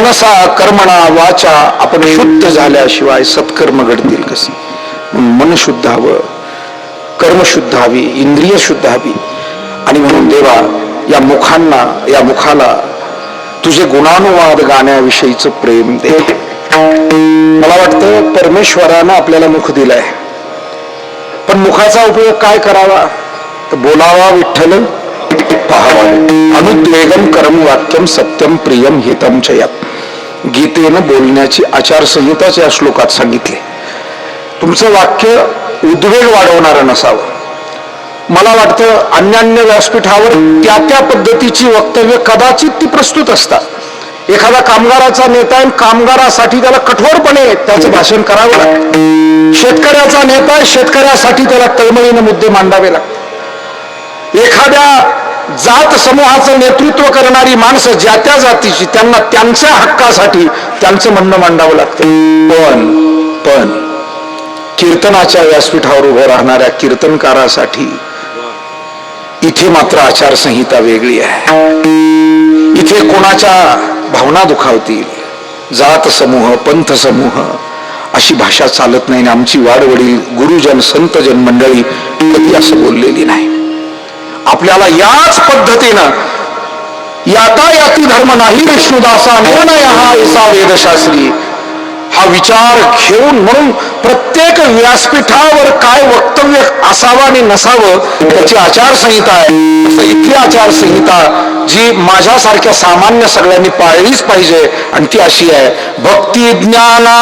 मनसा कर्मणा वाचा आपण शुद्ध झाल्याशिवाय सत्कर्म घडतील कसे? मन शुद्ध हवं कर्म शुद्ध हवी इंद्रिय शुद्ध हवी. आणि म्हणून देवा या मुखांना या मुखाला तुझे गुणानुवाद गाण्याविषयीचं प्रेम दे. मला वाटतं परमेश्वरानं आपल्याला मुख दिलंय. पण मुखाचा उपयोग काय करावा? तर बोलावा विठ्ठल पाहावा. अनुद्वेगम कर्म वाक्यम सत्यम प्रियम हितम चयात गीतेनं बोलण्याची आचारसंहिताच या श्लोकात सांगितली. तुमचं वाक्य उद्वेग वाढवणारं नसावं. मला वाटतं अन्यान्य व्यासपीठावर त्या त्या पद्धतीची वक्तव्य कदाचित ती प्रस्तुत असतात. एखादा कामगाराचा नेता आहे कामगारासाठी त्याला कठोरपणे त्याचं भाषण करावं लागतं. शेतकऱ्याचा नेता आहे शेतकऱ्यासाठी त्याला तळमळीनं मुद्दे मांडावे लागतात. एखाद्या जात समूहाचं नेतृत्व करणारी माणसं ज्या त्या जातीची त्यांना त्यांच्या हक्कासाठी त्यांचं म्हणणं मांडावं लागतं. पण पण कीर्तनाच्या व्यासपीठावर उभं राहणाऱ्या कीर्तनकारासाठी इथे मात्र आचारसंहिता वेगळी आहे. इथे कोणाच्या भावना दुखावतील? जात समूह पंथ समूह अशी भाषा चालत नाही आणि आमची वाडवडील गुरुजन संतजन मंडळी कधी असं बोललेली नाही. आपल्याला याच पद्धतीनं याता याती धर्म नाही विष्णुदासा निर्णय हा ऐसा वेदशास्त्री. हा विचार घेऊन म्हणून प्रत्येक व्यासपीठावर काय वक्तव्य असावं आणि नसावं त्याची आचारसंहिता आहे. इथली आचारसंहिता जी माझ्यासारख्या सामान्य सगळ्यांनी पाळलीच पाहिजे आणि ती अशी आहे भक्ती ज्ञाना